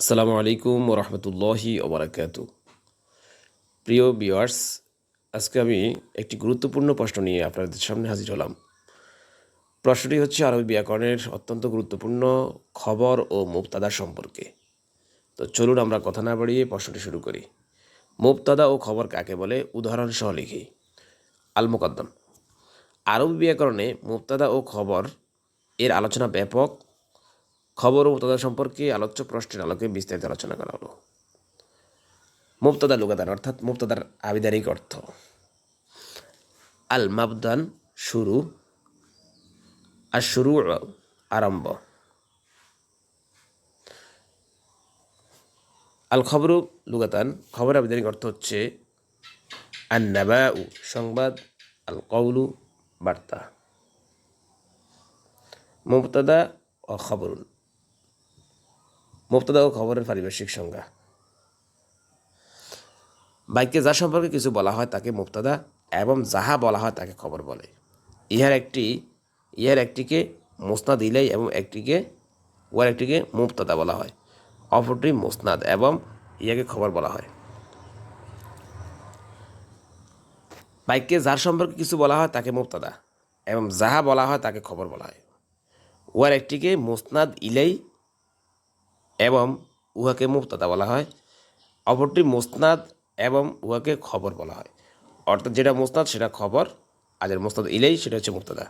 আসসালামু আলাইকুম রহমতুল্লাহি ওবরাকাতু। প্রিয় ভিউয়ার্স, আজকে আমি একটি গুরুত্বপূর্ণ প্রশ্ন নিয়ে আপনাদের সামনে হাজির হলাম। প্রশ্নটি হচ্ছে আরবি ব্যাকরণের অত্যন্ত গুরুত্বপূর্ণ খবর ও মুক্তাদা সম্পর্কে। তো চলুন আমরা কথা না বাড়িয়ে প্রশ্নটি শুরু করি। মুক্তাদা ও খবর কাকে বলে? উদাহরণ সহ লিখি। আল মুকদ্দম আরবি ব্যাকরণে মুক্তাদা ও খবর এর আলোচনা ব্যাপক খবর ও মুক্তাদা সম্পর্কে আলোচ্য প্রশ্নের আলোকে বিস্তারিত আলোচনা করা হলো। মুক্তাদা লুগাদান অর্থাৎ মুক্তাদার আবিধানিক অর্থ। আল মাবদান শুরু আর শুরু আরম্ভ। আল খবরু লুগাতান খবর আবিধানিক অর্থ হচ্ছে আন নাবাউ, সংবাদ, আল কৌলু বার্তা। মুবতাদা ও খবরুন। মুক্তদা ও খবরের পারিভাষিক সংজ্ঞা। বাক্যে যা সম্পর্কে কিছু বলা হয় তাকে মুক্তাদা এবং যাহা বলা হয় তাকে খবর বলে। ইহার একটি, ইহার একটিকে মোসনাদ ইলাই এবং একটিকে, উহার একটিকে মুক্তাদা বলা হয়। অপরটি মোসনাদ এবং ইয়াকে খবর বলা হয়। বাক্যে যার সম্পর্কে কিছু বলা হয় তাকে মুক্তাদা এবং যাহা বলা হয় তাকে খবর বলা হয়। উহার একটিকে মোসনাদ ইলাই এবং উহাকে মুক্তাদা বলা হয়। অপরটি মোসনাদ এবং উহাকে খবর বলা হয়। অর্থাৎ যেটা মোসনাদ, সেটা খবর, আর যেটা মোসনাদ ইলেই সেটা হচ্ছে মুক্তাদা।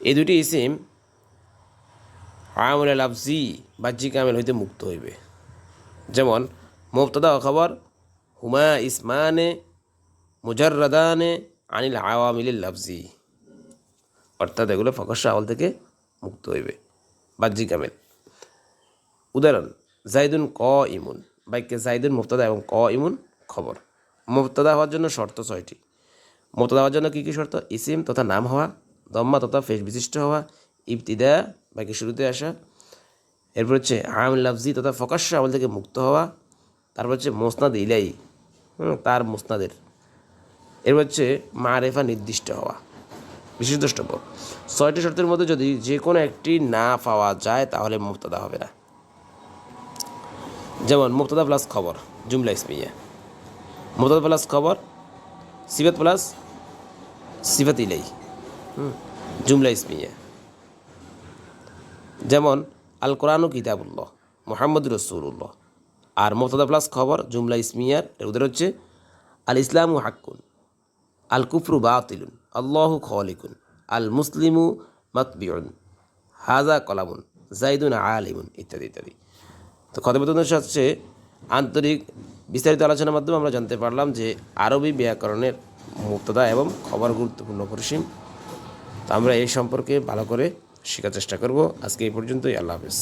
এই দুটি ইসিম আমলে লাফজি, বাহ্যিক আমেল হইতে মুক্ত হইবে। যেমন, মুক্তাদা ও খবর, হুমা ইসমানে মুজাররাদানে আনিল আওয়ামিল লাফজি। অর্থাৎ এগুলো ফকস্য আমল থেকে মুক্ত হইবে। বাহ্যিক আমেল। উদাহরণ, জাইদুন ক ইমুন বাক্যে জাইদুন মুফতাদা এবং ক ইমুন খবর। মুক্তাদা হওয়ার জন্য শর্ত ছয়টি। মুক্তাদা হওয়ার জন্য কী কী শর্ত? ইসিম তথা নাম হওয়া, দম্মা তথা ফেস বিশিষ্ট হওয়া, ইবতিদা, বাক্যে শুরুতে আসা। এরপর হচ্ছে আম লাফজি তথা ফকাশ্য আমল থেকে মুক্ত হওয়া। তারপর হচ্ছে মোসনাদ ইলাই তার মোসনাদের। এরপর হচ্ছে মা রেফা নির্দিষ্ট হওয়া। বিশেষ দ্রষ্টব্য ছয়টি শর্তের মধ্যে যদি যে কোনো একটি না পাওয়া যায়, তাহলে মুক্তাদা হবে না। যেমন মুক্তদা প্লাস খবর, জুমলা ইসমিয়া। মুক্তদা প্লাস খবর, সিফাত প্লাস সিফাত ইলাই জুমলা ইসমিয়া। যেমন আল কোরআন কিতাবুল্লাহ, মোহাম্মদ রসুল্লাহ আর মুক্তদা প্লাস খবর, জুমলা ইসমিয়ার উদাহরণ হচ্ছে আল ইসলামু হাক্কুন আল কুফরু বাতিলুন, আল্লাহু খলিকুন আল মুসলিমু মাতবিউন হাজা কলামুন জাইদুন আলিমুন ইত্যাদি ইত্যাদি। তো খতবেতন হচ্ছে আন্তরিক বিস্তারিত আলোচনার মাধ্যমে আমরা জানতে পারলাম যে আরবি ব্যাকরণের মুক্তদা এবং খবর গুরুত্বপূর্ণ পরিসীম। তো আমরা এই সম্পর্কে ভালো করে শেখার চেষ্টা করব। আজকে এই পর্যন্তই, আল্লাহ হাফিজ।